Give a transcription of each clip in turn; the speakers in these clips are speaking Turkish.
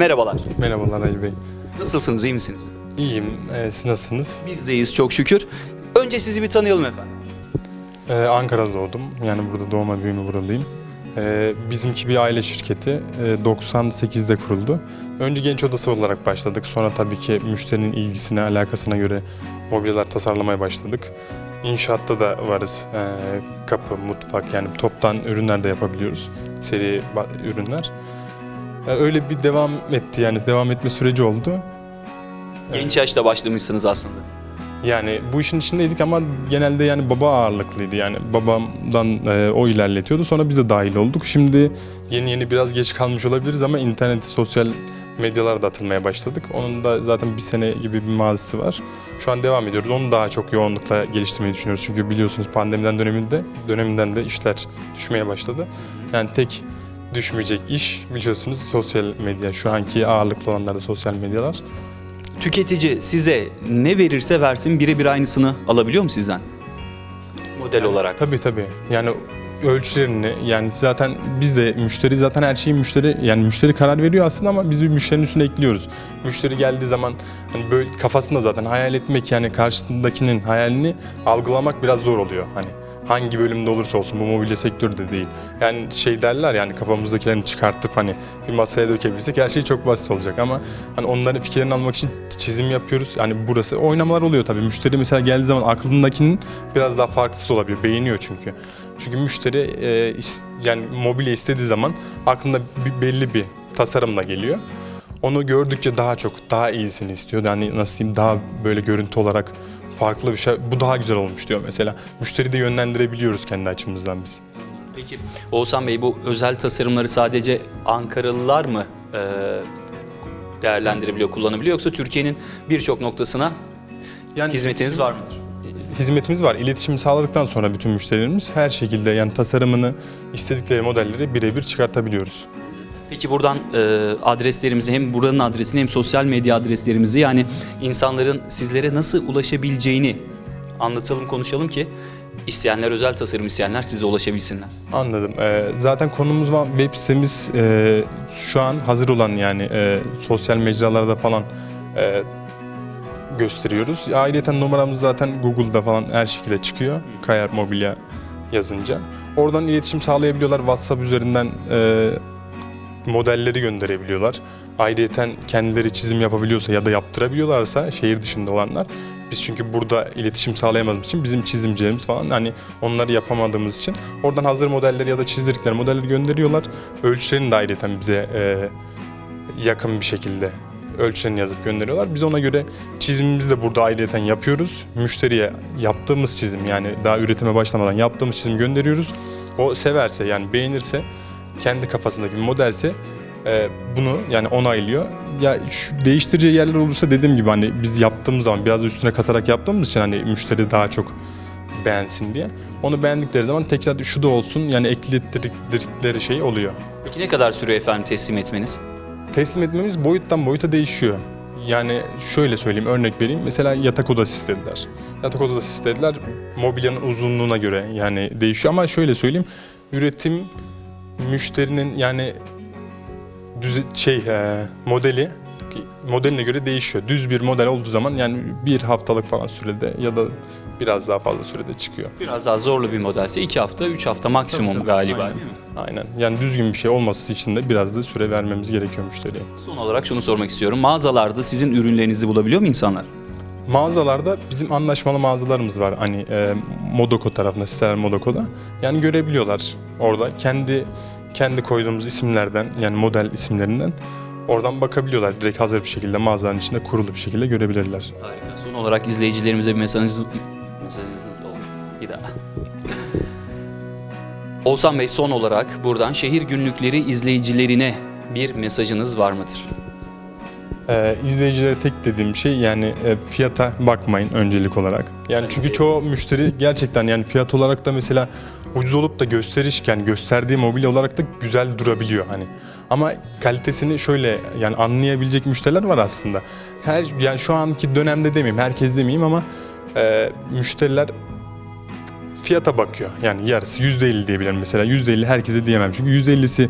Merhabalar. Merhabalar Ali Bey. Nasılsınız, iyi misiniz? İyiyim. Ee, siz nasılsınız? Biz deyiz çok şükür. Önce sizi bir tanıyalım efendim. Ee, Ankara'da doğdum. Yani burada doğma büyüme buralıyım. Ee, bizimki bir aile şirketi. Ee, 98'de kuruldu. Önce genç odası olarak başladık. Sonra tabii ki müşterinin ilgisine, alakasına göre mobilyalar tasarlamaya başladık. İnşaatta da varız. Ee, kapı, mutfak yani toptan ürünler de yapabiliyoruz. Seri ürünler. Öyle bir devam etti yani devam etme süreci oldu. Genç yaşta başlamışsınız aslında. Yani bu işin içindeydik ama genelde yani baba ağırlıklıydı yani babamdan e, o ilerletiyordu sonra biz de dahil olduk. Şimdi yeni yeni biraz geç kalmış olabiliriz ama internet, sosyal medyalara da atılmaya başladık. Onun da zaten bir sene gibi bir mazisi var. Şu an devam ediyoruz. Onu daha çok yoğunlukla geliştirmeyi düşünüyoruz. Çünkü biliyorsunuz pandemiden döneminde döneminden de işler düşmeye başladı. Yani tek düşmeyecek iş biliyorsunuz sosyal medya. Şu anki ağırlıklı olanlar da sosyal medyalar. Tüketici size ne verirse versin birebir aynısını alabiliyor mu sizden? Model olarak. Tabii tabii. Yani ölçülerini yani zaten biz de müşteri zaten her şeyi müşteri yani müşteri karar veriyor aslında ama biz bir müşterinin üstüne ekliyoruz. Müşteri geldiği zaman hani böyle kafasında zaten hayal etmek yani karşısındakinin hayalini algılamak biraz zor oluyor. Hani hangi bölümde olursa olsun bu mobilya sektörü de değil. Yani şey derler yani kafamızdakilerini çıkartıp hani bir masaya dökebilsek her şey çok basit olacak ama hani onların fikirlerini almak için çizim yapıyoruz. Yani burası oynamalar oluyor tabii. Müşteri mesela geldiği zaman aklındakinin biraz daha farklısı olabilir. Beğeniyor çünkü. Çünkü müşteri e, is- yani mobilya istediği zaman aklında bir, belli bir tasarımla geliyor. Onu gördükçe daha çok, daha iyisini istiyor. Yani nasıl diyeyim, daha böyle görüntü olarak farklı bir şey. Bu daha güzel olmuş diyor mesela. Müşteri de yönlendirebiliyoruz kendi açımızdan biz. Peki Oğuzhan Bey bu özel tasarımları sadece Ankaralılar mı e, değerlendirebiliyor, kullanabiliyor yoksa Türkiye'nin birçok noktasına Yani hizmetiniz var mıdır? hizmetimiz var. İletişimi sağladıktan sonra bütün müşterilerimiz her şekilde yani tasarımını istedikleri modelleri birebir çıkartabiliyoruz. Peki buradan e, adreslerimizi hem buranın adresini hem sosyal medya adreslerimizi yani insanların sizlere nasıl ulaşabileceğini anlatalım konuşalım ki isteyenler özel tasarım isteyenler size ulaşabilsinler. Anladım. Ee, zaten konumuz var. Web sitemiz e, şu an hazır olan yani e, sosyal mecralarda falan e, gösteriyoruz. Ayrıca numaramız zaten Google'da falan her şekilde çıkıyor. Kayar Mobilya yazınca. Oradan iletişim sağlayabiliyorlar. WhatsApp üzerinden e, modelleri gönderebiliyorlar. Ayrıca kendileri çizim yapabiliyorsa ya da yaptırabiliyorlarsa şehir dışında olanlar biz çünkü burada iletişim sağlayamadığımız için bizim çizimcilerimiz falan hani onları yapamadığımız için oradan hazır modelleri ya da çizdirdikleri modelleri gönderiyorlar. Ölçülerini de ayrıca bize e, yakın bir şekilde ölçülerini yazıp gönderiyorlar. Biz ona göre çizimimizi de burada ayrıca yapıyoruz. Müşteriye yaptığımız çizim yani daha üretime başlamadan yaptığımız çizim gönderiyoruz. O severse yani beğenirse kendi kafasındaki bir modelse e, bunu yani onaylıyor. Ya şu değiştireceği yerler olursa dediğim gibi hani biz yaptığımız zaman biraz da üstüne katarak yaptığımız için hani müşteri daha çok beğensin diye. Onu beğendikleri zaman tekrar şu da olsun yani eklettirdikleri şey oluyor. Peki ne kadar sürüyor efendim teslim etmeniz? Teslim etmemiz boyuttan boyuta değişiyor. Yani şöyle söyleyeyim, örnek vereyim. Mesela yatak odası istediler. Yatak odası istediler. Mobilyanın uzunluğuna göre yani değişiyor ama şöyle söyleyeyim. Üretim müşterinin yani düze, şey e, modeli modeline göre değişiyor. Düz bir model olduğu zaman yani bir haftalık falan sürede ya da biraz daha fazla sürede çıkıyor. Biraz daha zorlu bir modelse 2 hafta 3 hafta maksimum Tabii, galiba aynen. değil mi? Aynen. Yani düzgün bir şey olması için de biraz da süre vermemiz gerekiyor müşteriye. Son olarak şunu sormak istiyorum. Mağazalarda sizin ürünlerinizi bulabiliyor mu insanlar? Mağazalarda bizim anlaşmalı mağazalarımız var. Hani e, Modoko tarafında, Sterel Modoko'da. Yani görebiliyorlar orada. Kendi kendi koyduğumuz isimlerden yani model isimlerinden oradan bakabiliyorlar. Direkt hazır bir şekilde mağazanın içinde kurulu bir şekilde görebilirler. Harika. Son olarak izleyicilerimize bir mesajınız, mesajınız olun. Bir daha. Oğuzhan Bey son olarak buradan şehir günlükleri izleyicilerine bir mesajınız var mıdır? Ee, izleyicilere tek dediğim şey yani e, fiyata bakmayın öncelik olarak. Yani çünkü çoğu müşteri gerçekten yani fiyat olarak da mesela ucuz olup da gösterişken gösterdiği mobilya olarak da güzel durabiliyor hani. Ama kalitesini şöyle yani anlayabilecek müşteriler var aslında. Her yani şu anki dönemde demeyeyim, herkes demeyeyim ama e, müşteriler fiyata bakıyor. Yani yarısı %50 diyebilirim mesela. %50 herkese diyemem. Çünkü %50'si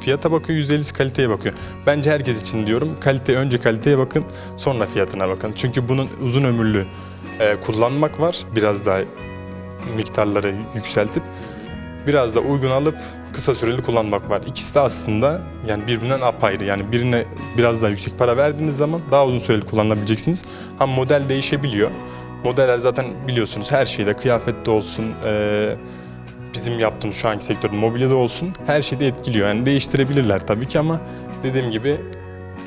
fiyata bakıyor, %50'si kaliteye bakıyor. Bence herkes için diyorum kalite önce kaliteye bakın sonra fiyatına bakın. Çünkü bunun uzun ömürlü e, kullanmak var biraz daha miktarları yükseltip biraz da uygun alıp kısa süreli kullanmak var. İkisi de aslında yani birbirinden apayrı. Yani birine biraz daha yüksek para verdiğiniz zaman daha uzun süreli kullanabileceksiniz. Ama model değişebiliyor. Modeller zaten biliyorsunuz her şeyde kıyafette olsun, eee, bizim yaptığımız şu anki sektörde mobilyada olsun her şeyde etkiliyor. Yani değiştirebilirler tabii ki ama dediğim gibi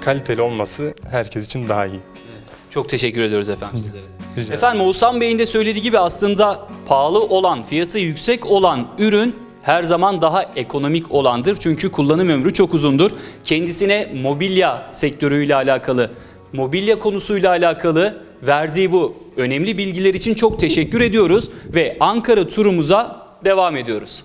kaliteli olması herkes için daha iyi. Çok teşekkür ediyoruz efendim sizlere. Rica. Efendim Oğuzhan Bey'in de söylediği gibi aslında pahalı olan, fiyatı yüksek olan ürün her zaman daha ekonomik olandır. Çünkü kullanım ömrü çok uzundur. Kendisine mobilya sektörüyle alakalı, mobilya konusuyla alakalı verdiği bu önemli bilgiler için çok teşekkür ediyoruz ve Ankara turumuza devam ediyoruz.